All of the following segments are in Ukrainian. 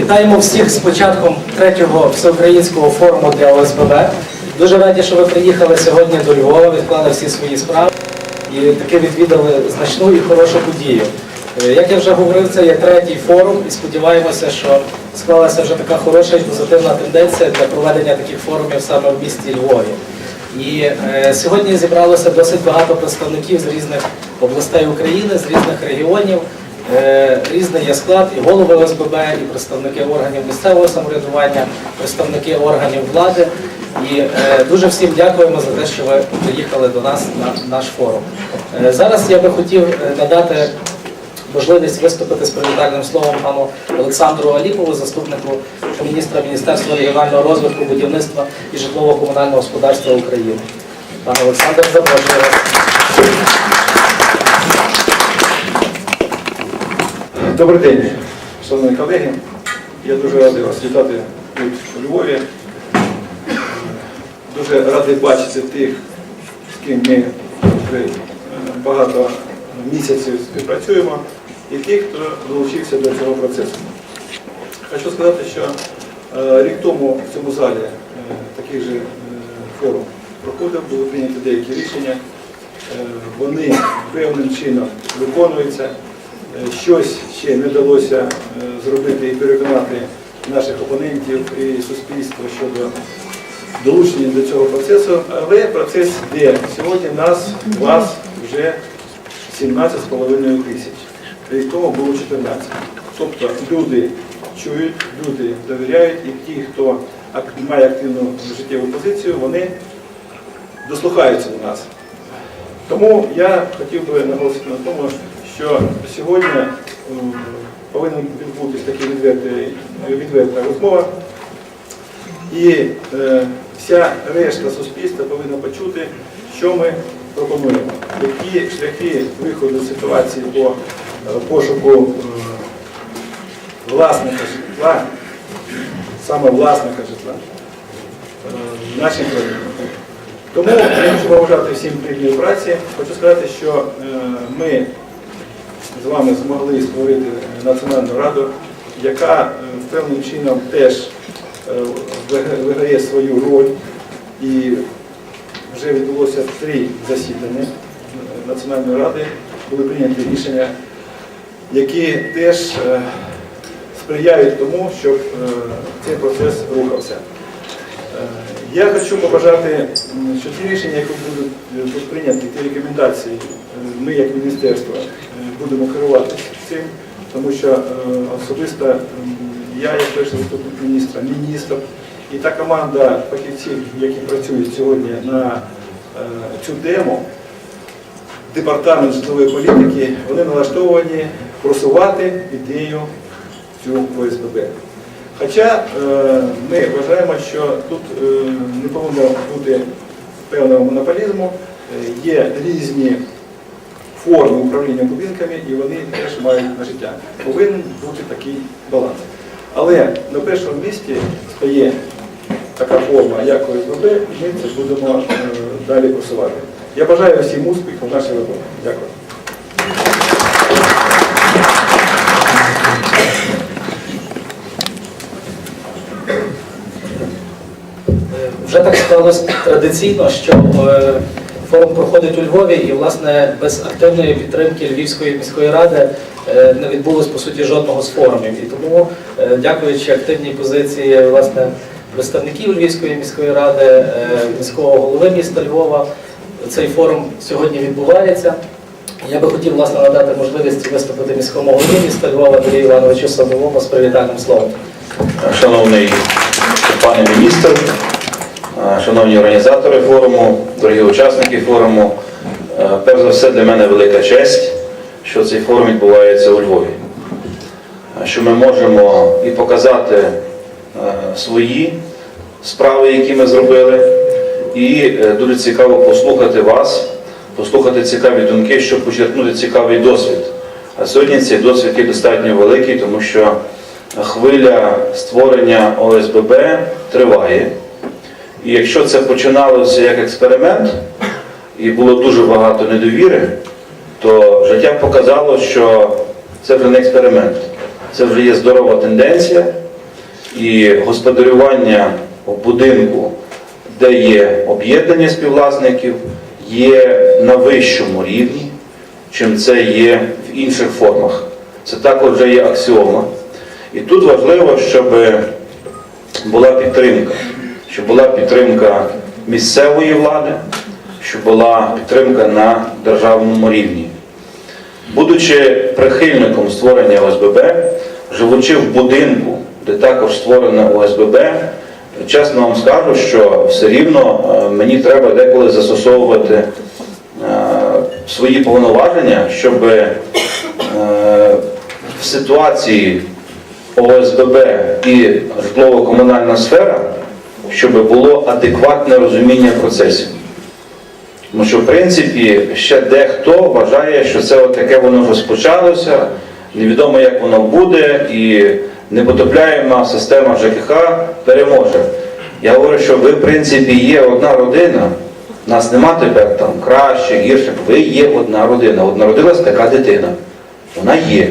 Вітаємо всіх з початком третього всеукраїнського форуму для ОСББ. Дуже раді, що ви приїхали сьогодні до Львова, відклали всі свої справи і таки відвідали значну і хорошу подію. Е, Як я вже говорив, це є третій форум, і сподіваємося, що склалася вже така хороша і позитивна тенденція для проведення таких форумів саме в місті Львові. І е, сьогодні зібралося досить багато представників з різних областей України, з різних регіонів. Е, різний є склад, і голови ОСББ, і представники органів місцевого самоврядування, представники органів влади. І е, дуже всім дякуємо за те, що ви приїхали до нас на наш форум. Е, зараз я би хотів надати можливість виступити з привітальним словом пану Олександру Аліпову, заступнику міністра Міністерства регіонального розвитку, будівництва і житлово-комунального господарства України. Пане Олександр, запрошую вас. Добрий день, шановні колеги. Я дуже радий вас вітати тут у Львові. Дуже радий бачити тих, з ким ми вже е, багато місяців співпрацюємо, і тих, хто долучився до цього процесу. Хочу сказати, що е, рік тому в цьому залі е, такий же форум проходив, були прийняті деякі рішення. Вони певним чином виконуються. Е, Щось ще не вдалося е, зробити і переконати наших опонентів і суспільства щодо долучення до цього процесу, але процес йде. Сьогодні нас, вас вже 17,5 тисяч. Рік тому було 14. Тобто люди чують, люди довіряють, і ті, хто має активну життєву позицію, вони дослухаються до нас. Тому я хотів би наголосити на тому, що сьогодні м, повинен відбутися така відверта розмова. І е, вся решта суспільства повинна почути, що ми пропонуємо, які шляхи виходу з ситуації по е, пошуку е, власника житла, саме власника житла е, в нашій. Тому я хочу побажати всім плідної праці. Хочу сказати, що е, ми з вами змогли створити Національну раду, яка е, певним чином теж е, виграє свою роль. І вже відбулося три засідання е, Національної ради, були прийняті рішення, які теж е, сприяють тому, щоб е, цей процес рухався. Е, Я хочу побажати, що ті рішення, які будуть е, прийняті, ті рекомендації, е, ми як міністерство е, будемо керуватися цим, тому що е, особисто я, як перший заступник міністра, міністр і та команда фахівців, які працюють сьогодні на е, цю тему, департамент житлової політики, вони налаштовані просувати ідею цю ОСББ. Хоча е, ми вважаємо, що тут не повинно бути певного монополізму, є різні форми управління будинками і вони теж мають на життя. Повинен бути такий баланс. Але на першому місці стає така форма, як ОСББ, і ми це будемо е, далі просувати. Я бажаю всім успіху в нашій роботі. Дякую. Е, Вже так сталося традиційно, що е, форум проходить у Львові, і власне без активної підтримки Львівської міської ради е, не відбулось по суті жодного з форумів. І тому, е, дякуючи активній позиції власне представників Львівської міської ради, е, міського голови міста Львова, цей форум сьогодні відбувається. Я би хотів власне надати можливість виступити міському голові міста Львова Андрію Івановичу Садовому з привітальним словом. Шановний пане міністр, шановні організатори форуму, дорогі учасники форуму, перш за все для мене велика честь, що цей форум відбувається у Львові. Що ми можемо і показати свої справи, які ми зробили, і е, дуже цікаво послухати вас, послухати цікаві думки, щоб почерпнути цікавий досвід. А сьогодні цей досвід є достатньо великий, тому що хвиля створення ОСББ триває. І якщо це починалося як експеримент, і було дуже багато недовіри, то життя показало, що це вже не експеримент, це вже є здорова тенденція, і господарювання в будинку, де є об'єднання співвласників, є на вищому рівні, чим це є в інших формах. Це також вже є аксіома. І тут важливо, щоб була підтримка, щоб була підтримка місцевої влади, щоб була підтримка на державному рівні. Будучи прихильником створення ОСББ, живучи в будинку, де також створена ОСББ, чесно вам скажу, що все рівно е, мені треба деколи застосовувати е, свої повноваження, щоб е, в ситуації ОСББ і житлово-комунальна сфера, щоб було адекватне розуміння процесів. Тому що, в принципі, ще дехто вважає, що це таке воно розпочалося, невідомо, як воно буде, і непотопляєма система ЖКХ переможе. Я говорю, що ви, в принципі, є одна родина, нас нема тепер там краще, гірше, ви є одна родина. От народилась така дитина. Вона є.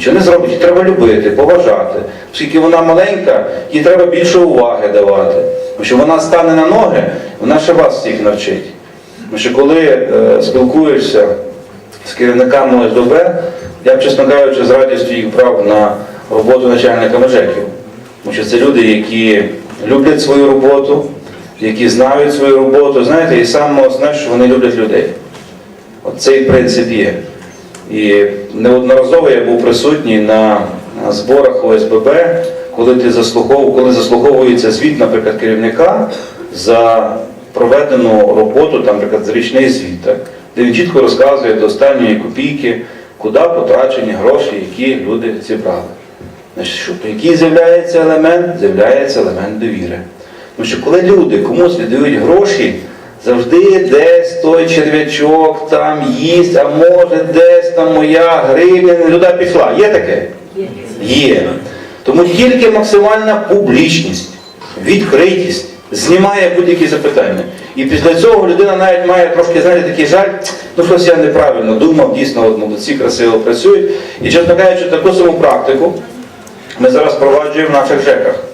Нічого не зробить, її треба любити, поважати. Оскільки вона маленька, їй треба більше уваги давати. Тому що вона стане на ноги, вона ще вас всіх навчить. Тому що коли е, спілкуєшся з керівниками ОСББ, я б, чесно кажучи, з радістю їх брав на роботу начальниками ЖЕКів. Тому що це люди, які люблять свою роботу, які знають свою роботу, знаєте, і саме основне, що вони люблять людей. От цей принцип є. І неодноразово я був присутній на зборах ОСББ, коли ти заслухов, коли заслуховується звіт, наприклад, керівника за проведену роботу, там, наприклад, річний звіт, так, де він чітко розказує до останньої копійки, куди потрачені гроші, які люди зібрали. Що, який з'являється елемент? З'являється елемент довіри. Тому що коли люди комусь віддають гроші, завжди десь той черв'ячок там їсть, а може десь там моя гривня не туди пішла. Є таке? Є. Тому тільки максимальна публічність, відкритість знімає будь-які запитання. І після цього людина навіть має трошки, знаєте, такий жаль, ну щось я неправильно думав, дійсно, от молодці красиво працюють. І чесно кажучи, таку саму практику ми зараз впроваджуємо в наших ЖЕКах.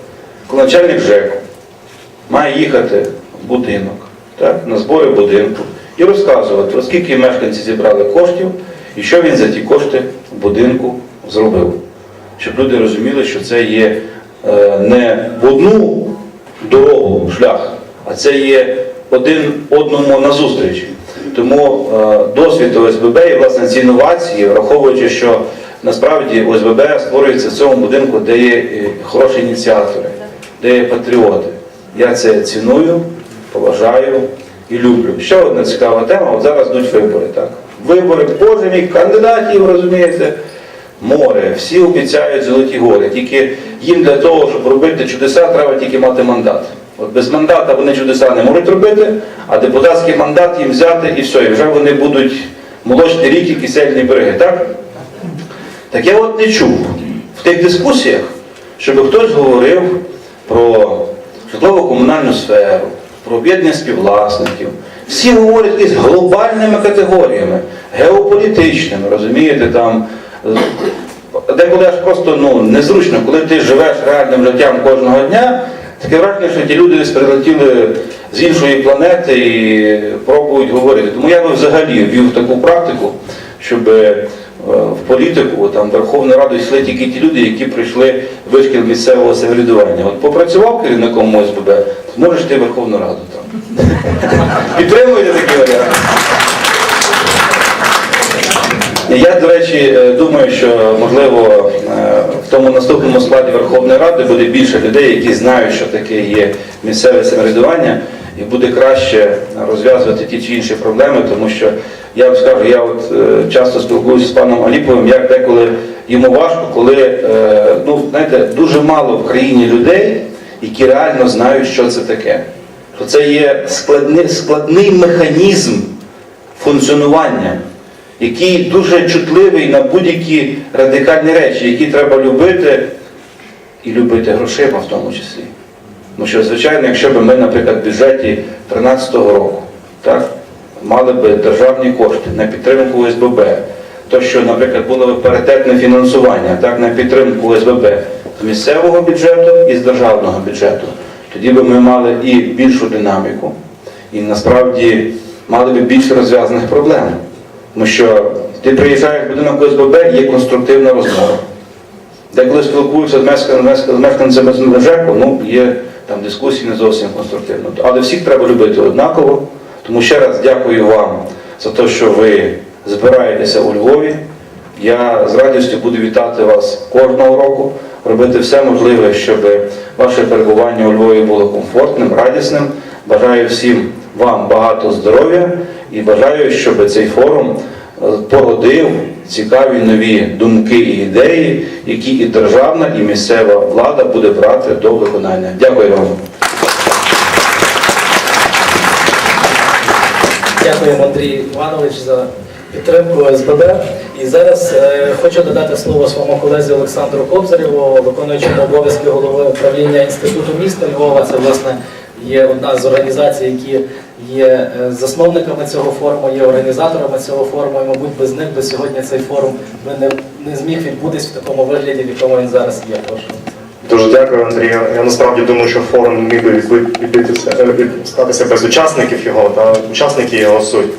Начальник ЖЕКу має їхати в будинок, так, на збори будинку і розказувати, оскільки мешканці зібрали коштів і що він за ті кошти в будинку зробив. Щоб люди розуміли, що це є е, не в одну дорогу, шлях, а це є один одному назустріч. Тому е, досвід ОСББ і власне ці інновації, враховуючи, що насправді ОСББ створюється в цьому будинку, де є е, хороші ініціатори, де є патріоти. Я це ціную, поважаю і люблю. Ще одна цікава тема, от зараз йдуть вибори. Так? Вибори, боже мій, кандидатів, розумієте, море, всі обіцяють золоті гори. Тільки їм для того, щоб робити чудеса, треба тільки мати мандат. От без мандата вони чудеса не можуть робити, а депутатський мандат їм взяти і все, і вже вони будуть молочні ріки, кисельні береги, так? Так я от не чув в тих дискусіях, щоб хтось говорив про житлово-комунальну сферу, про об'єднання співвласників. Всі говорять якісь глобальними категоріями, геополітичними, розумієте, там. е, Деколи аж просто ну, незручно, коли ти живеш реальним життям кожного дня, таке враження, що ті люди прилетіли з іншої планети і пробують говорити. Тому я би взагалі ввів таку практику, щоб е, в політику, там, Верховну Раду йшли тільки ті люди, які прийшли вишкіл місцевого самоврядування. От попрацював керівником ОСББ, можеш ти Верховну Раду там. Підтримуєте такий варіант? Я, до речі, е, думаю, що можливо е, в тому наступному складі Верховної Ради буде більше людей, які знають, що таке є місцеве самоврядування, і буде краще розв'язувати ті чи інші проблеми, тому що я вам скажу, я от е, часто спілкуюся з паном Аліповим, як деколи йому важко, коли ну, знаєте, дуже мало в країні людей, які реально знають, що це таке. Що це є складний, складний механізм функціонування який дуже чутливий на будь-які радикальні речі, які треба любити і любити грошима в тому числі. Тому що, звичайно, якщо б ми, наприклад, в бюджеті 2013 року так, мали б державні кошти на підтримку ОСББ, то що, наприклад, було б паритетне фінансування так, на підтримку ОСББ, з місцевого бюджету і з державного бюджету. Тоді би ми мали і більшу динаміку, і насправді мали би більше розв'язаних проблем. Тому що ти приїжджаєш в будинок ОСББ, є конструктивна розмова. Деколи спілкуюся з мешканцями, з мешканцями ЖЕКу, ну, є там дискусії не зовсім конструктивно. Але всіх треба любити однаково. Тому ще раз дякую вам за те, що ви збираєтеся у Львові. Я з радістю буду вітати вас кожного року, робити все можливе, щоб ваше перебування у Львові було комфортним, радісним. Бажаю всім вам багато здоров'я і бажаю, щоб цей форум е, породив цікаві нові думки і ідеї, які і державна, і місцева влада буде брати до виконання. Дякую вам. Дякуємо, Андрій Іванович, за підтримку ОСББ. І зараз е, хочу додати слово своєму колезі Олександру Кобзарєву, виконуючому обов'язки голови управління Інституту міста Львова. Це власне є одна з організацій, які є е, засновниками цього форуму, є організаторами цього форуму. І, мабуть, без них би сьогодні цей форум би не, не зміг відбутись в такому вигляді, в якому він зараз є. Прошу. Дуже дякую, Андрію. Я насправді думаю, що форум міг би е, статися без учасників його, та учасники його суть.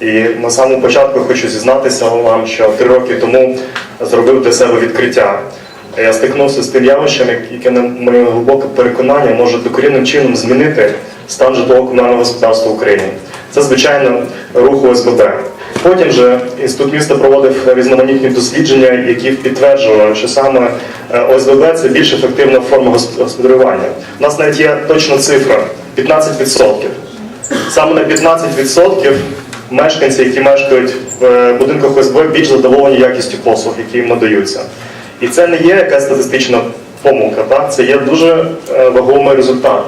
І на самому початку хочу зізнатися вам, що три роки тому зробив для себе відкриття. Я стикнувся з тим явищем, як- яке, на моє глибоке переконання, може докорінним чином змінити стан житлово-комунального господарства в Україні. Це, звичайно, рух ОСББ. Потім же інститут міста проводив різноманітні дослідження, які підтверджували, що саме е, ОСББ це більш ефективна форма господарювання. У нас навіть є точна цифра 15%. Саме на 15% мешканці, які мешкають в е, будинках ОСББ, більш задоволені якістю послуг, які їм надаються. І це не є якась статистична помилка, так? це є дуже е, вагомий результат.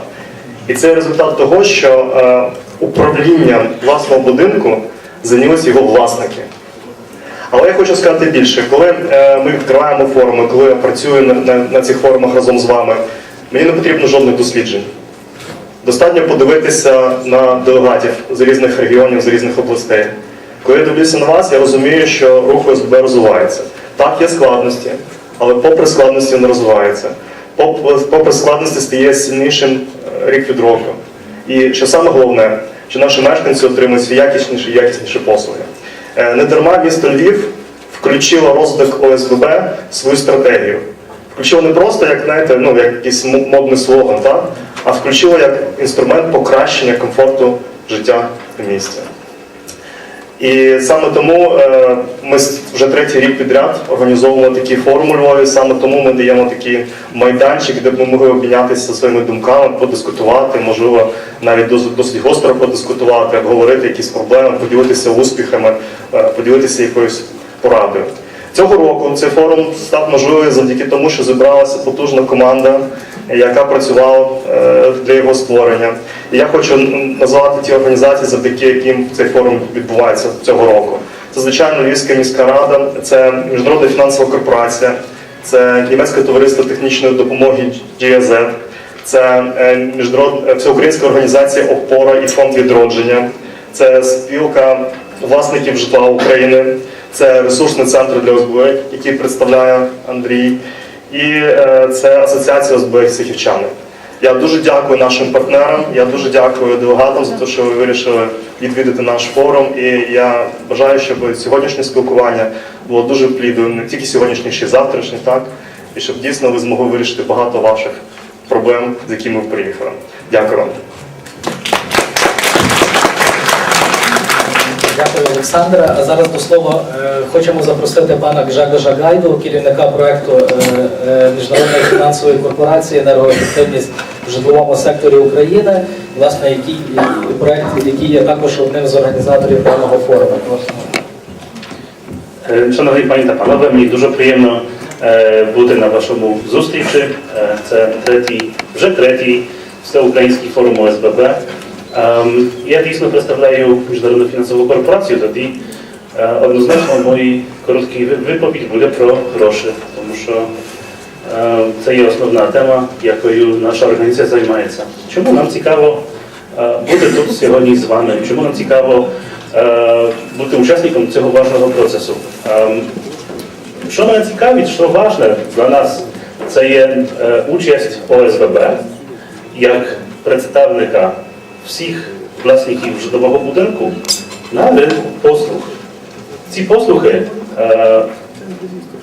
І це результат того, що е, управлінням власного будинку зайнялися його власники. Але я хочу сказати більше, коли ми відкриваємо форуми, коли я працюю на цих форумах разом з вами, мені не потрібно жодних досліджень. Достатньо подивитися на делегатів з різних регіонів, з різних областей. Коли я дивлюся на вас, я розумію, що рух ОСБ розвивається. Так, є складності, але попри складності він розвивається. Попри складності стає сильнішим е, рік від року. І що саме головне, що наші мешканці отримують всі якісніші і якісніші послуги. Е, Не дарма місто Львів включило розвиток ОСББ в свою стратегію. Включило не просто як знаєте, ну як якийсь модний слоган, так? А включило як інструмент покращення комфорту життя в місті. І саме тому е, ми вже третій рік підряд організовуємо такі форуми Львові. Саме тому ми даємо такий майданчик, де б ми могли обмінятися своїми думками, подискутувати, можливо, навіть досить, досить гостро подискутувати, обговорити якісь проблеми, поділитися успіхами, е, поділитися якоюсь порадою. Цього року цей форум став можливий завдяки тому, що зібралася потужна команда, яка працювала е, для його створення. І я хочу назвати ті організації, завдяки яким цей форум відбувається цього року. Це звичайно Львівська міська рада, це міжнародна фінансова корпорація, це німецьке товариство технічної допомоги GIZ, це е, е, всеукраїнська організація Опора і фонд відродження, це спілка власників житла України, це ресурсний центр для ОСБ, який представляє Андрій, і е, це асоціація ОСБ Сихівчани. Я дуже дякую нашим партнерам, я дуже дякую делегатам за те, що ви вирішили відвідати наш форум. І я бажаю, щоб сьогоднішнє спілкування було дуже плідним, не тільки сьогоднішнє, ще й завтрашнє, так? І щоб дійсно ви змогли вирішити багато ваших проблем, з якими ви приїхали. Дякую вам. Дякую, Олександра. А зараз до слова е, хочемо запросити пана Гжегожа Гайду, керівника проекту е, е, Міжнародної фінансової корпорації енергоефективність в житловому секторі України, власне, який і проект, який є також одним з організаторів даного форуму. Шановні пані та панове, мені дуже приємно бути на вашому зустрічі. Це третій, вже третій всеукраїнський форум ОСББ. Ем, Я дійсно представляю міжнародну фінансову корпорацію, тоді е, однозначно мій короткий ви- виповідь буде про гроші, тому що е, це є основна тема, якою наша організація займається. Чому нам цікаво е, бути тут сьогодні з вами? Чому нам цікаво бути учасником цього важливого процесу? Ем, Що мене цікавить, що важливе для нас, це є участь ОСББ як представника всіх власників житлового будинку на ринку послуг. Ці послуги е,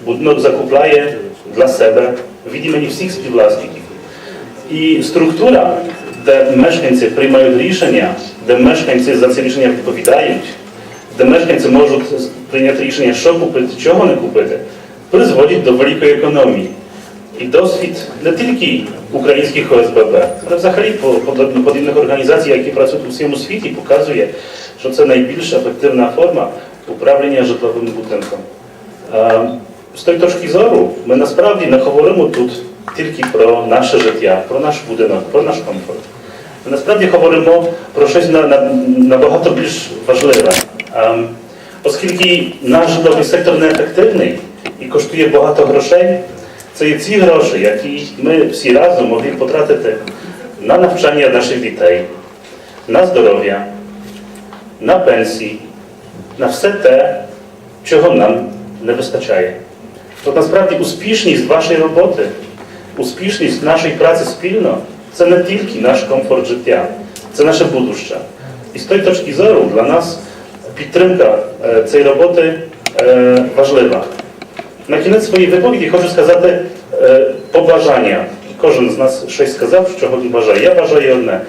будинок закупляє для себе від імені всіх співвласників. І структура, де мешканці приймають рішення, де мешканці за ці рішення відповідають, де мешканці можуть прийняти рішення, що купити, чого не купити, призводить до великої економії. І досвід не тільки українських ОСББ, але взагалі по- подібних організацій, які працюють у всьому світі, показує, що це найбільш ефективна форма управління житловим будинком. Е, З тої точки зору ми насправді не говоримо тут тільки про наше життя, про наш будинок, про наш комфорт. Ми насправді говоримо про щось на- на- набагато більш важливе. Ем, Оскільки наш житловий сектор неефективний і коштує багато грошей, це є ці гроші, які ми всі разом могли потратити на навчання наших дітей, на здоров'я, на пенсії, на все те, чого нам не вистачає. То насправді успішність вашої роботи, успішність нашої праці спільно це не тільки наш комфорт життя, це наше будуще. І з тої точки зору для нас підтримка е, цієї роботи е, важлива. На кінець своєї виповіді хочу сказати е, побажання. Кожен з нас щось сказав, чого він бажає. Я бажаю одне.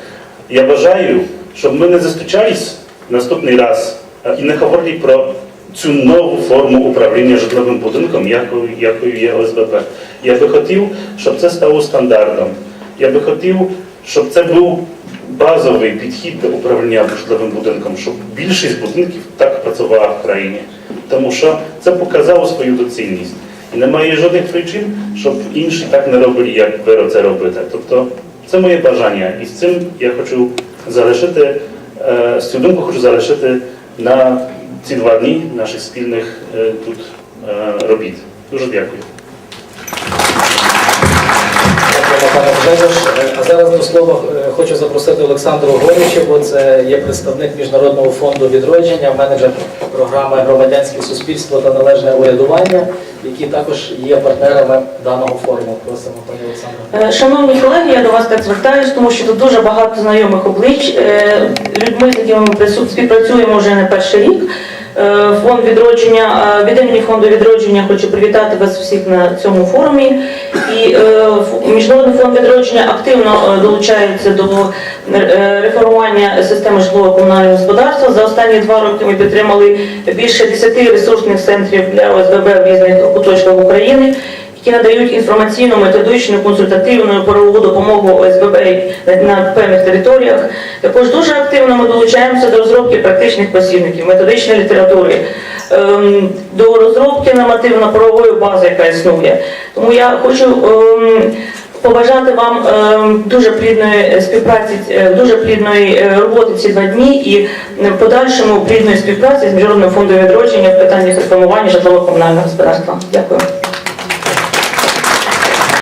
Я бажаю, щоб ми не зустрічались наступний раз і не говорили про цю нову форму управління житловим будинком, якою, якою є ОСББ. Я би хотів, щоб це стало стандартом. Я би хотів, щоб це був базовий підхід до управління житловим будинком, щоб більшість будинків так працювала в країні. Тому що це показало свою доцільність. І немає жодних причин, щоб інші так не робили, як ви це робите. Тобто це моє бажання. І з цим я хочу залишити, е, з цю думку хочу залишити на ці два дні наших спільних е, тут е, робіт. Дуже дякую. Дякуємо. А зараз до слова е, хочу запросити Олександру Горіча, бо це є представник Міжнародного фонду відродження, менеджер програми Громадянське суспільство та належне урядування, які також є партнерами даного форуму. Просимо, пані Олександро. Е, Шановні колеги, я до вас так звертаюсь, тому що тут дуже багато знайомих облич. Е, Людьми, з якими ми співпрацюємо вже не перший рік. Е, Фонд відродження е, від імені фонду відродження хочу привітати вас всіх на цьому форумі. І е, міжнародний фонд відродження активно долучається до реформування системи житлово-комунального господарства. За останні два роки ми підтримали більше 10 ресурсних центрів для ОСББ в різних куточках України які надають інформаційну, методичну, консультативну правову допомогу ОСББ на, певних територіях. Також дуже активно ми долучаємося до розробки практичних посібників, методичної літератури, ем, до розробки нормативно-правової бази, яка існує. Тому я хочу ем, побажати вам ем, дуже плідної співпраці, е, дуже плідної е, роботи ці два дні і подальшому плідної співпраці з Міжнародним фондом відродження в питаннях реформування житлово-комунального господарства. Дякую.